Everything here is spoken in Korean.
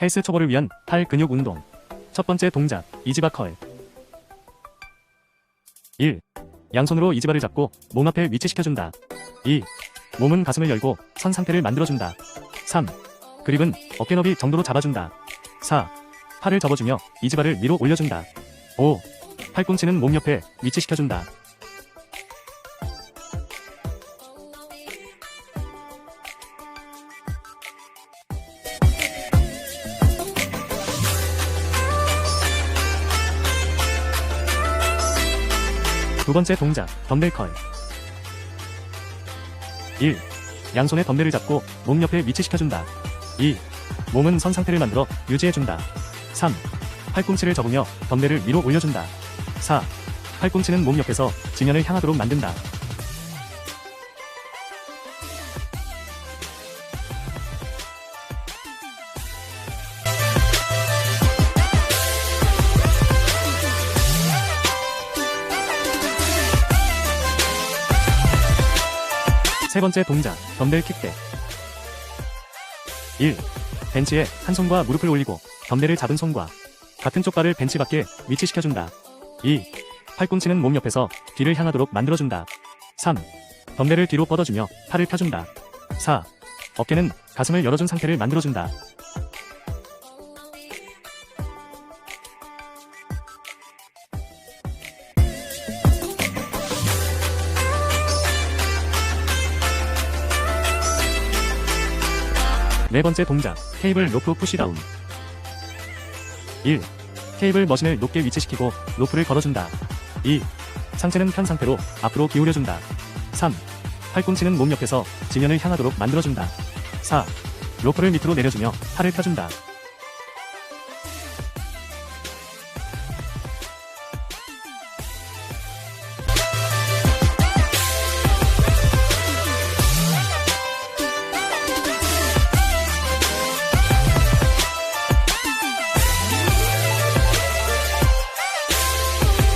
헬스 초보를 위한 팔 근육 운동. 첫 번째 동작, 이지바 컬. 1. 양손으로 이지바를 잡고 몸 앞에 위치시켜준다. 2. 몸은 가슴을 열고 선 상태를 만들어준다. 3. 그립은 어깨 너비 정도로 잡아준다. 4. 팔을 접어주며 이지바를 위로 올려준다. 5. 팔꿈치는 몸 옆에 위치시켜준다. 두 번째 동작, 덤벨 컬. 1. 양손에 덤벨을 잡고 몸 옆에 위치시켜준다. 2. 몸은 선 상태를 만들어 유지해준다. 3. 팔꿈치를 접으며 덤벨을 위로 올려준다. 4. 팔꿈치는 몸 옆에서 지면을 향하도록 만든다. 세 번째 동작, 덤벨 킥대. 1. 벤치에 한 손과 무릎을 올리고 덤벨을 잡은 손과 같은 쪽 발을 벤치 밖에 위치시켜준다. 2. 팔꿈치는 몸 옆에서 뒤를 향하도록 만들어준다. 3. 덤벨을 뒤로 뻗어주며 팔을 펴준다. 4. 어깨는 가슴을 열어준 상태를 만들어준다. 네 번째 동작, 케이블 로프 푸시다운. 1. 케이블 머신을 높게 위치시키고 로프를 걸어준다. 2. 상체는 편 상태로 앞으로 기울여준다. 3. 팔꿈치는 몸 옆에서 지면을 향하도록 만들어준다. 4. 로프를 밑으로 내려주며 팔을 펴준다.